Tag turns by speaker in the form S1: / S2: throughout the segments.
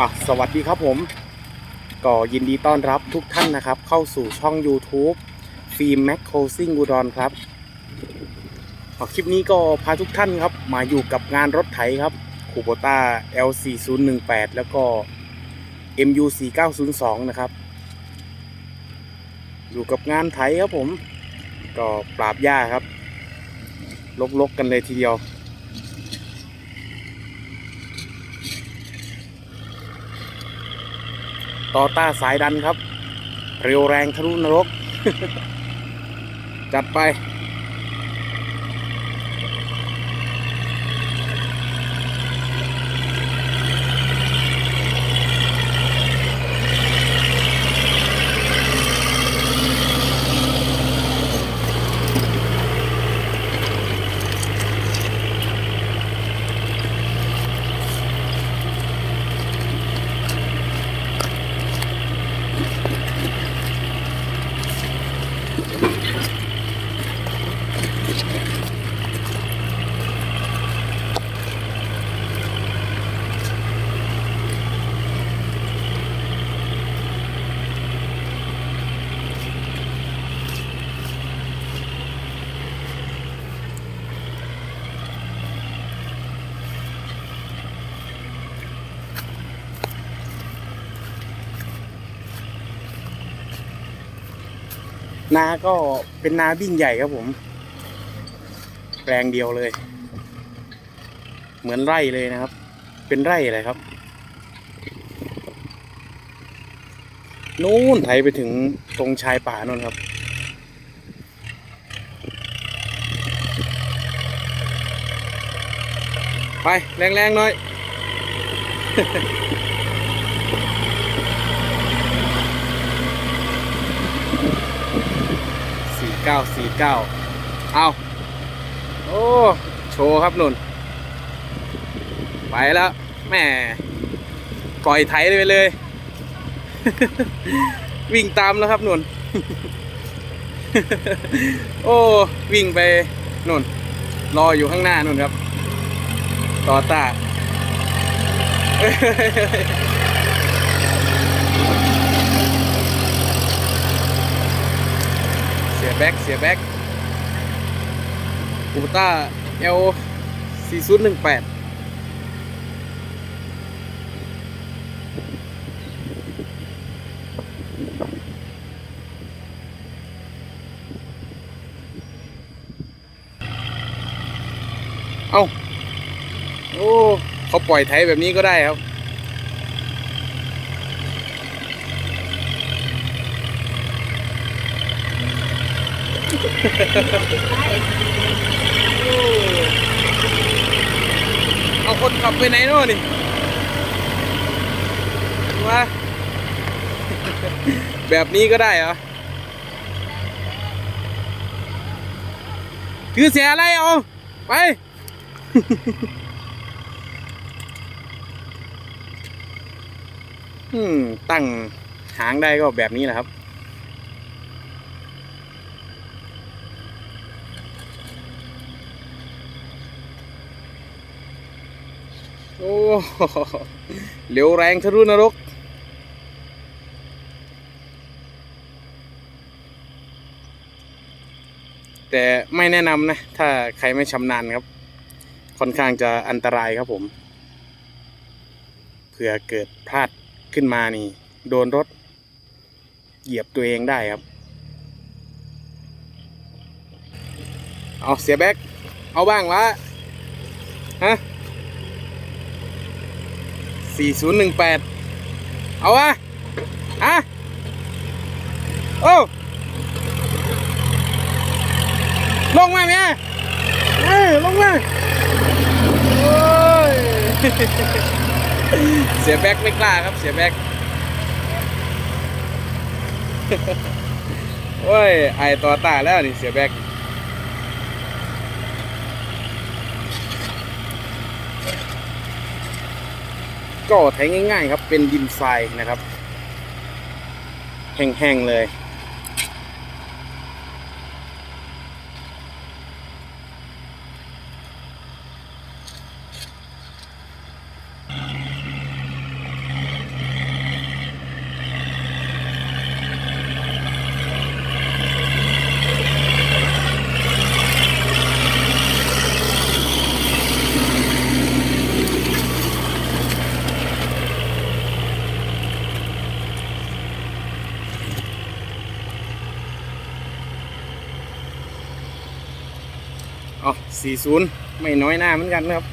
S1: อะสวัสดีครับผม ก็ยินดีต้อนรับทุกท่านนะครับ เข้าสู่ช่อง YouTube ฟิล์มแม็กโคซิ่งอุดรครับอคลิปนี้ก็พาทุกท่านครับ มาอยู่กับงานรถไถครับคูโบต้า L4018 แล้วก็ MU4902 นะครับ อยู่กับงานไถครับผม ก็ปราบหญ้าครับ ลกๆกันเลยทีเดียว ต่อต้าสายดันครับ เร็วแรงทะลุนรก จัดไป นาก็เป็นนาบิ่งใหญ่ครับผม แปลงเดียวเลย เหมือนไร่เลยนะครับ เป็นไร่อะไรครับ นู่นไถไปถึงตรงชายป่านู่นครับไป แรงๆหน่อย สี่เก้าสี่เก้าเอาโอ้ โชว์ครับนุ่น ไปแล้วแหม่ปล่อยไถไปเลย วิ่งตามแล้วครับนุ่น โอ้ วิ่งไปนุ่น รออยู่ข้างหน้านุ่นครับ ต่อตา สียแบ็กเสียแบ็กอูต้า L 4018เอ้า โอ้ เขาปล่อยไถแบบนี้ก็ได้ครับ เอาคนขับไปไหนโน่นนี่มาแบบนี้ก็ได้เหรอคือเสียอะไรเอาไป ตั้งหางได้ก็แบบนี้แหละครับ โอ้เร็วแรงทะลุนรก แต่ไม่แนะนำนะ ถ้าใครไม่ชำนาญครับ ค่อนข้างจะอันตรายครับผม เผื่อเกิดพลาดขึ้นมานี่ โดนรถ เหยียบตัวเองได้ครับ เอาเสียแบ็กเอาบ้างวะฮะ สี่ศูนย์หนึ่งแปดเอาวะฮะโอ้ลงมาเนี่ยเอ้ยลงมาโอ้ยเสียแบกไม่กล้าครับเสียแบกโอ้ยไอต่อตาแล้วนี่เสียแบก ก็ไถง่าย ๆ ครับ เป็นดินทรายนะครับ แห้งๆเลย 40 ไม่น้อยหน้าเหมือนกันนะครับ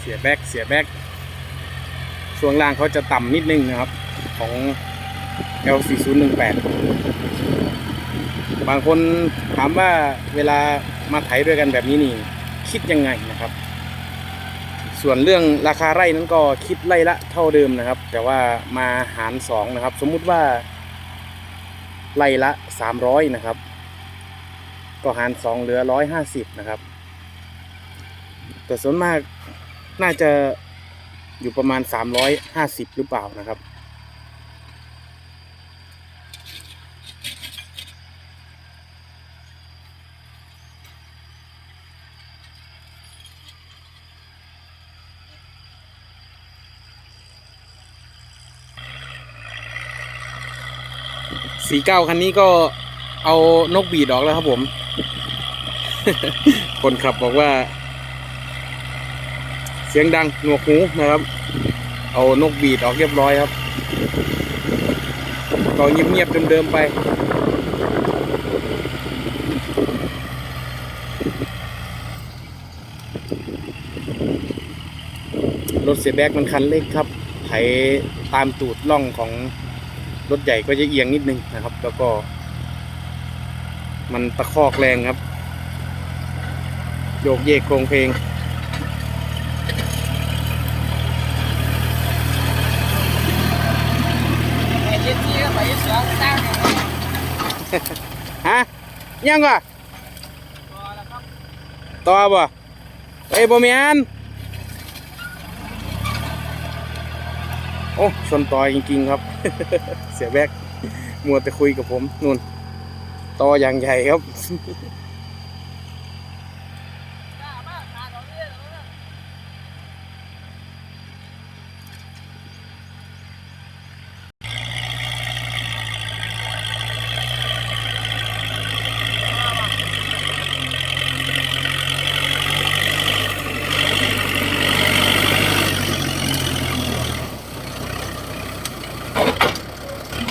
S1: เสียแบกเสียแบกช่วงล่างเขาจะต่ำนิดนึงนะครับ ของ L4018 บางคนถามว่าเวลามาไถด้วยกันแบบนี้นี่ คิดยังไงนะครับ ส่วนเรื่องราคาไร่นั้นก็คิดไร่ละเท่าเดิมนะครับ แต่ว่ามาหาร2นะครับ สมมุติว่าไร่ละ 300 นะครับ ก็หารสองเหลือร้อยห้าสิบนะครับ แต่ส่วนมากน่าจะอยู่ประมาณสามร้อยห้าสิบหรือเปล่านะครับ สีเก้าคันนี้ก็เอานกบีดออกแล้วครับผม คนขับบอกว่า เสียงดังหนวกหูนะครับ เอานกบีดออกเรียบร้อยครับก็เงียบๆเดิมๆไป รถเสียแบกมันคันเล็กครับ ไถตามตูดล่องของรถใหญ่ก็จะเอียงนิดนึงนะครับ แล้วก็ มันตะคอกแรงครับ โยกเยกโครงเพลง
S2: ไอ้เจ็ดที่ก็ไปสองตั้งเนี่ย
S1: ฮะยังวะ
S2: พอแล้วครับ
S1: ต่อบ่เอ้ยบ่แมีอันโอ้ชนต่อจริงๆครับ เสียแบกมัวแต่คุยกับผมนู่นต่ออย่างใหญ่ครับ
S2: กล้ามากขาดเอาเรื่อยเลย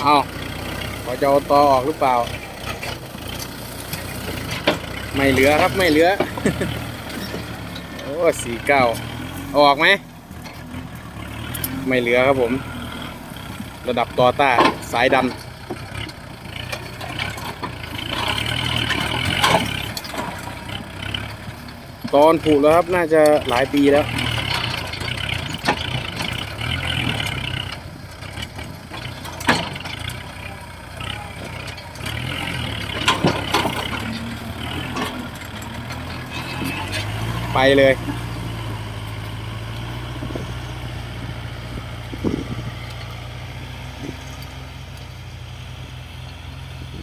S1: เอาพอ จะเอาต่อออกหรือเปล่า ไม่เหลือครับไม่เหลือ โอ้สีเก้าออกไหม ไม่เหลือครับผม ระดับต่อต้าสายดันตอนผุแล้วครับ น่าจะหลายปีแล้ว ไปเลย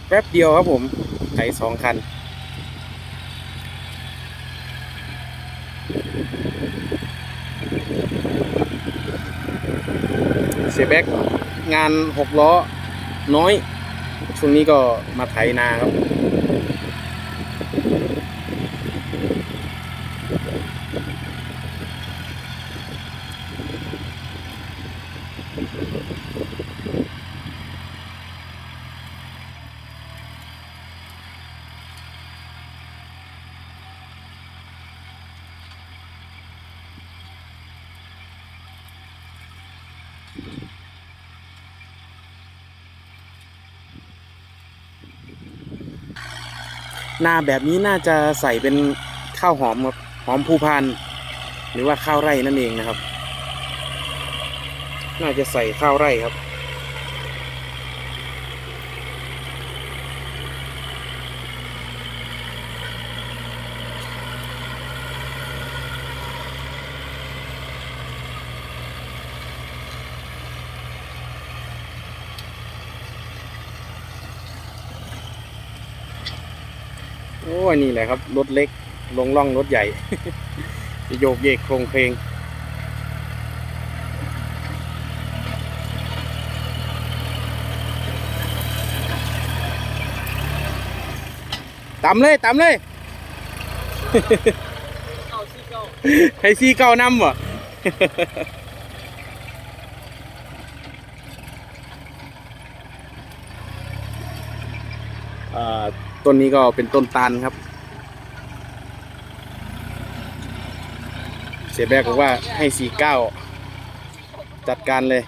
S1: แป๊บเดียวครับผมไถสองคัน เสียแบ็กงานหกล้อน้อย ช่วงนี้ก็มาไถนาครับ ห น้าแบบนี้น่าจะใส่เป็นข้าวหอมครับหอมภูพานหรือว่าข้าวไร่นั่นเองนะครับ น่าจะใส่ข้าวไร่ครับโอ้นี่แหละครับ รถเล็ก ลงล่องรถใหญ่ โยกเยกโครงเพลง ตำเลยตำเลย ให้ซีเก้านำวะต้นนี้ก็เป็นต้นตาลครับ เสียแบกบอกว่าให้สี่เก้าจัดการเลย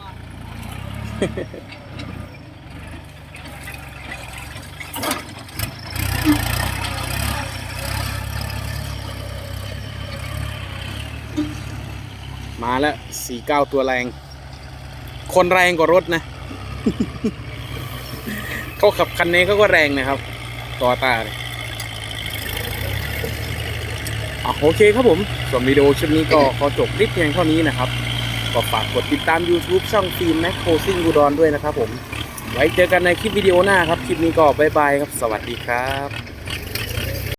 S1: มาแล้วสี่เก้าตัวแรง คนแรงกว่ารถนะ เขาขับคันนี้เขาก็แรงนะครับ ต่อตาเลยอะโอเคครับผมส่วนวิดีโอชุดนี้ก็ขอจบคลิปเพียงเท่านี้นะครับ ก็ฝากกดติดตาม YouTube ช่องฟิล์มแมคโครซิ่งบูดอนด้วยนะครับผม ไว้เจอกันในคลิปวิดีโอหน้าครับ คลิปนี้ก็บ๊ายบายครับ สวัสดีครับ